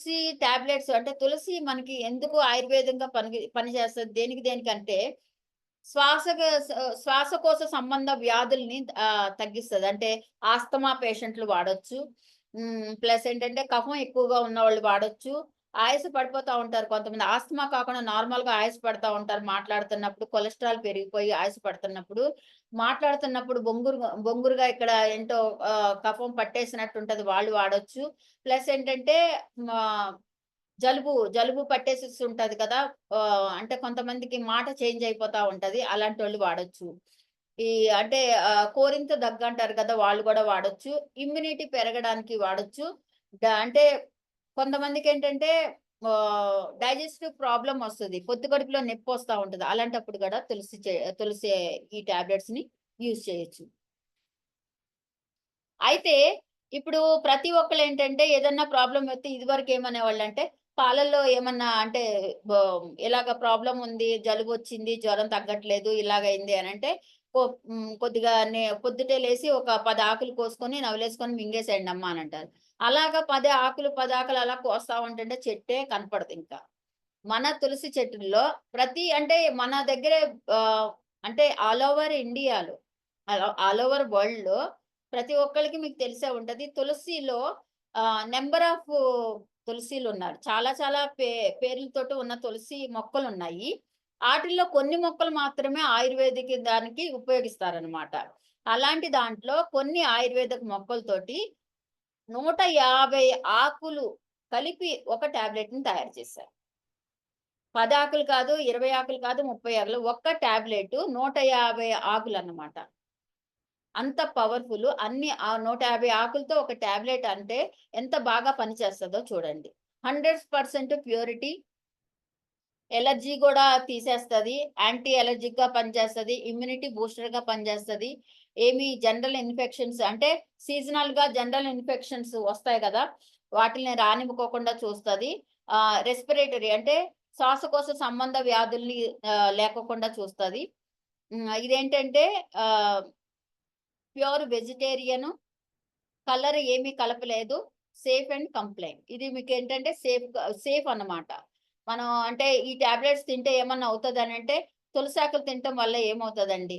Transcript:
తులసి tablets అంటే తులసి మనకి ఎందుకు ఆయుర్వేదంగా పని పనిచేస్తుంది దేనికి దేనికంటే శ్వాస శ్వాసకోశ సంబంధ వ్యాధుల్ని తగ్గిస్తుంది అంటే ఆస్తమా పేషెంట్లు వాడొచ్చు. ప్లస్ ఏంటంటే కఫం ఎక్కువగా ఉన్న వాళ్ళు వాడొచ్చు. ఆయాస పడిపోతా ఉంటారు కొంతమంది. ఆస్తమా కాకుండా నార్మల్గా ఆయాస పడతా ఉంటారు మాట్లాడుతున్నప్పుడు. కొలెస్ట్రాల్ పెరిగిపోయి ఆయాస పడుతున్నప్పుడు. మాట్లాడుతున్నప్పుడు బొంగురు బొంగురుగా ఇక్కడ ఏంటో కఫం పట్టేసినట్టు ఉంటది. వాళ్ళు వాడొచ్చు. ప్లస్ ఏంటంటే జలుబు, జలుబు పట్టేసి ఉంటది కదా! అంటే కొంతమందికి మాట చేంజ్ అయిపోతా ఉంటది. అలాంటి వాళ్ళు వాడొచ్చు. ఈ అంటే కోరింత దగ్గు అంటారు కదా! వాళ్ళు కూడా వాడొచ్చు. ఇమ్యూనిటీ పెరగడానికి వాడొచ్చు. అంటే కొంతమందికి ఏంటంటే డైజెస్టివ్ ప్రాబ్లం వస్తది. పొత్తు కడుపులో నొప్పొస్తా ఉంటది. అలాంటప్పుడు కూడా తులసి తులసి ఈ టాబ్లెట్స్‌ని యూజ్ చేయొచ్చు. అయితే ఇప్పుడు ప్రతి ఒక్కళ్ళేంటంటే ఏదన్నా ప్రాబ్లం వస్తే ఇదివరకు ఏమనేవాళ్ళంటే పాలల్లో ఏమన్నా అంటే ఎలాగ ఇలాగ ఉంది ఉంది, జలుబొచ్చింది, జ్వరం తగ్గట్లేదు, ఇలాగైంది అని అంటే కొద్దిగా నే పొద్దుటే లేసి ఒక పది ఆకులు కోసుకొని నవలేసుకొని మింగేసేయండి అమ్మ అని అంటారు అలాగా పది ఆకులు, పది ఆకులు అలా కోస్తా ఉంటుంటే చెట్టే కనపడదింకా. మన తులసి చెట్టుల్లో ప్రతి అంటే మన దగ్గరే అంటే ఆల్ ఓవర్ ఇండియాలో ఆల్ ఓవర్ వరల్డ్‌లో ప్రతి ఒక్కరికి మీకు తెలిసే ఉంటది. తులసిలో నెంబర్ ఆఫ్ ఆఫ్ తులసీలున్నారు. చాలా చాలా పే పేర్లతోటి ఉన్న తులసి మొక్కలు ఉన్నాయి వాటిల్లో కొన్ని మొక్కలు మాత్రమే ఆయుర్వేదిక్ దానికి ఉపయోగిస్తారనమాట. అలాంటి దాంట్లో కొన్ని ఆయుర్వేదిక్ మొక్కలతోటి 150 ఆకులు కలిపి ఒక టాబ్లెట్‌ని తయారు చేశారు. పది ఆకులు కాదు, 20 ఆకులు కాదు, 30 ఆకులు. ఒక్క టాబ్లెట్ నూట యాభై ఆకులు అన్నమాట అంత పవర్‌ఫుల్. అన్ని ఆ 150 ఆకులతో ఒక టాబ్లెట్ అంటే ఎంత బాగా పనిచేస్తుందో చూడండి. 100% ప్యూరిటీ. ఎలర్జీ కూడా తీసేస్తుంది యాంటీ అలర్జిక్‌గా పనిచేస్తుంది ఇమ్యూనిటీ బూస్టర్‌గా పనిచేస్తుంది ఏమి జనరల్ ఇన్ఫెక్షన్స్ అంటే సీజనల్‌గా జనరల్ ఇన్ఫెక్షన్స్ వస్తాయి కదా వాటిని రానివ్వకోకుండా చూస్తుంది రెస్పిరేటరీ అంటే శ్వాసకోశ సంబంధ వ్యాధుల్ని లేకోకుండా చూస్తుంది ఇదేంటంటే ప్యూర్ వెజిటేరియన్ కలర్ ఏమి కలపలేదు. సేఫ్ అండ్ కంప్లైంట్ ఇది మీకేంటంటే సేఫ్‌గా సేఫ్ అన్నమాట. మనం అంటే ఈ టాబ్లెట్స్ తింటే ఏమన్నా అవుతదనంటే తులసాకులు తినటం వల్ల ఏమవుతదండి?